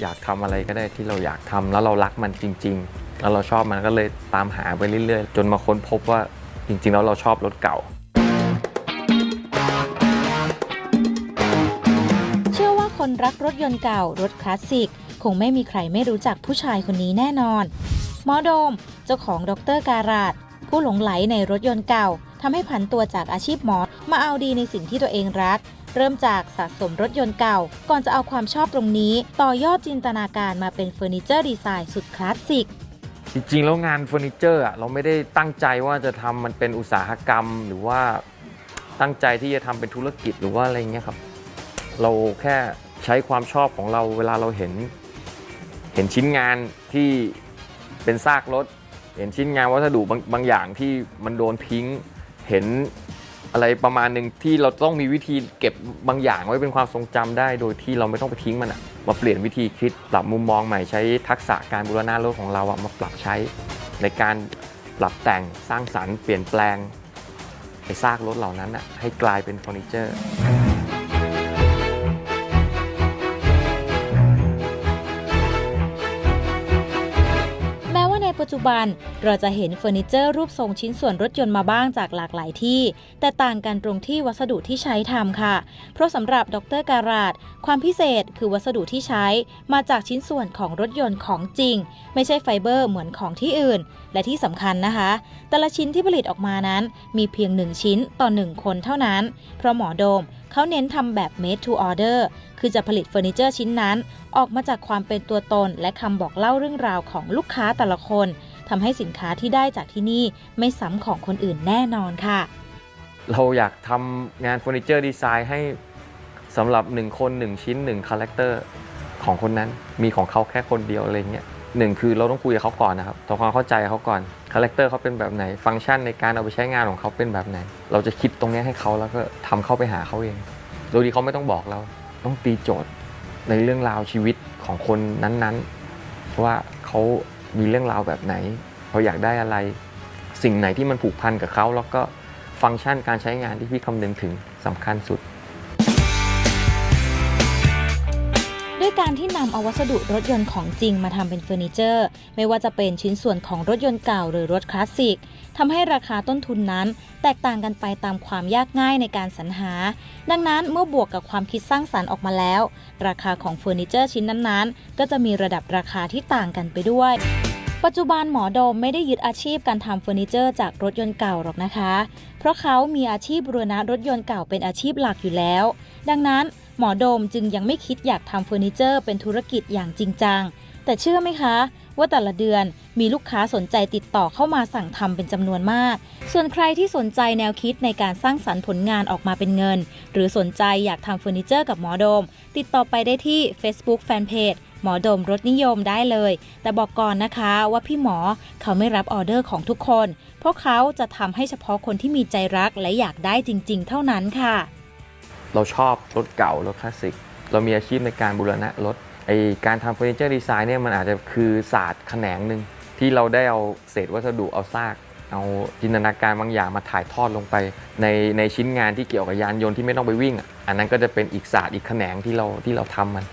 อยากทำอะไรก็ได้ที่เราอยากทำแล้วเรารักมันจริง ๆ แล้วเราชอบมันก็เลยตามหาไปเรื่อยๆ จนมาค้นพบว่าจริงๆ แล้วเราชอบรถเก่าเชื่อว่าคนรักรถยนต์เก่ารถคลาสสิก คงไม่มีใครไม่รู้จักผู้ชายคนนี้แน่นอน หมอโดม เจ้าของดรการาดผู้หลงไหลในรถยนต์เก่าทำให้ผันตัวจากอาชีพหมอมาเอาดีในสิ่งที่ตัวเองรัก เริ่มจากสะสมรถยนต์เก่า ก่อนจะเอาความชอบตรงนี้ ต่อยอดจินตนาการมาเป็นเฟอร์นิเจอร์ดีไซน์สุดคลาสสิกจริงๆ แล้วงานเฟอร์นิเจอร์อะเราไม่ได้ตั้งใจว่าจะทำมันเป็นอุตสาหกรรม หรือว่าตั้งใจที่จะทำเป็นธุรกิจหรือว่าอะไรเงี้ยครับ เราแค่ใช้ความชอบของเราเวลาเราเห็น เห็นชิ้นงานที่เป็นซากรถ เห็นชิ้นงานวัสดุบางบางอย่างที่มันโดนทิ้ง เห็น อะไรประมาณหนึ่งที่เราต้องมีวิธีเก็บบางอย่างไว้เป็นความทรงจำได้ โดยที่เราไม่ต้องไปทิ้งมันอะมาเปลี่ยนวิธีคิดปรับมุมมองใหม่ใช้ทักษะการบูรณะรถของเราอะมาปรับใช้ในการปรับแต่งสร้างสรรค์เปลี่ยนแปลงไอ้ซากรถเหล่านั้นอะให้กลายเป็นเฟอร์นิเจอร์ ปัจจุบันเราจะเห็นเฟอร์นิเจอร์รูปทรงชิ้นส่วนรถยนต์มาบ้างจากหลากหลายที่ แต่ต่างกันตรงที่วัสดุที่ใช้ทำค่ะ เพราะสำหรับดรการาดความพิเศษคือวัสดุที่ใช้มาจากชิ้นส่วนของรถยนต์ของจริง ไม่ใช่ไฟเบอร์เหมือนของที่อื่น และที่สำคัญนะคะ แต่ละชิ้นที่ผลิตออกมานั้น มีเพียง1ชิ้นต่อ1คนเท่านั้น เพราะหมอโดม เขาเน้นทำแบบ made to order คือจะผลิตเฟอร์นิเจอร์ชิ้นนั้น ออกมาจากความเป็นตัวตน และคำบอกเล่าเรื่องราวของลูกค้าแต่ละคนทำให้สินค้าที่ได้จากที่นี่ไม่ซ้ำของคนอื่นแน่นอนค่ะ เราอยากทำงานเฟอร์นิเจอร์ดีไซน์ให้สำหรับ1คน1ชิ้น1คาแรคเตอร์ของคนนั้นมีของเขาแค่คนเดียวอะไรเงี้ยหนึ่งคือเราต้องคุยกับเขาก่อนนะครับทำความเข้าใจเขาก่อน คาแรคเตอร์เขาเป็นแบบไหน ฟังก์ชันในการเอาไปใช้งานของเขาเป็นแบบไหน เราจะคิดตรงนี้ให้เขาแล้วก็ทำเข้าไปหาเขาเอง โดยที่เขาไม่ต้องบอกเรา ต้องตีโจทย์ในเรื่องราวชีวิตของคนนั้นๆ ว่าเขามีเรื่องราวแบบไหน เขาอยากได้อะไร สิ่งไหนที่มันผูกพันกับเขาแล้วก็ฟังก์ชันการใช้งานที่พี่คำนึงถึงสำคัญสุด นำเอาวัสดุรถยนต์ของจริงมาทำเป็นเฟอร์นิเจอร์ ไม่ว่าจะเป็นชิ้นส่วนของรถยนต์เก่าหรือรถคลาสสิกทำให้ราคาต้นทุนนั้น แตกต่างกันไปตามความยากง่ายในการสรรหา ดังนั้นเมื่อบวกกับความคิดสร้างสรรค์ออกมาแล้ว ราคาของเฟอร์นิเจอร์ชิ้นนั้นๆ ก็จะมีระดับราคาที่ต่างกันไปด้วยปัจจุบันหมอโดมไม่ได้ยึดอาชีพการทำเฟอร์นิเจอร์จากรถยนต์เก่าหรอกนะคะ เพราะเขามีอาชีพบูรณะรถยนต์เก่าเป็นอาชีพหลักอยู่แล้ว ดังนั้น หมอโดมจึงยังไม่คิดอยากทำเฟอร์นิเจอร์เป็นธุรกิจอย่างจริงจัง แต่เชื่อไหมคะ ว่าแต่ละเดือนมีลูกค้าสนใจติดต่อเข้ามาสั่งทำเป็นจำนวนมาก ส่วนใครที่สนใจแนวคิดในการสร้างสรรค์ผลงานออกมาเป็นเงิน หรือสนใจอยากทำเฟอร์นิเจอร์กับหมอโดม ติดต่อไปได้ที่ Facebook Fanpage หมอโดมรถนิยมได้เลย แต่บอกก่อนนะคะว่าพี่หมอเขาไม่รับออเดอร์ของทุกคน เพราะเขาจะทำให้เฉพาะคนที่มีใจรักและอยากได้จริง ๆ เท่านั้นค่ะ เราชอบรถเก่ารถคลาสสิก เรามีอาชีพในการบูรณะรถไอการทำเฟอร์นิเจอร์ดีไซน์เนี่ยมันอาจจะคือศาสตร์แขนงหนึ่งที่เราได้เอาเศษวัสดุเอาซาก เอาจินตนาการบางอย่างมาถ่ายทอดลงไป ในในชิ้นงานที่เกี่ยวกับยานยนต์ที่ไม่ต้องไปวิ่งอะอันนั้นก็จะเป็นอีกศาสตร์อีกแขนงที่เราที่เราทำมัน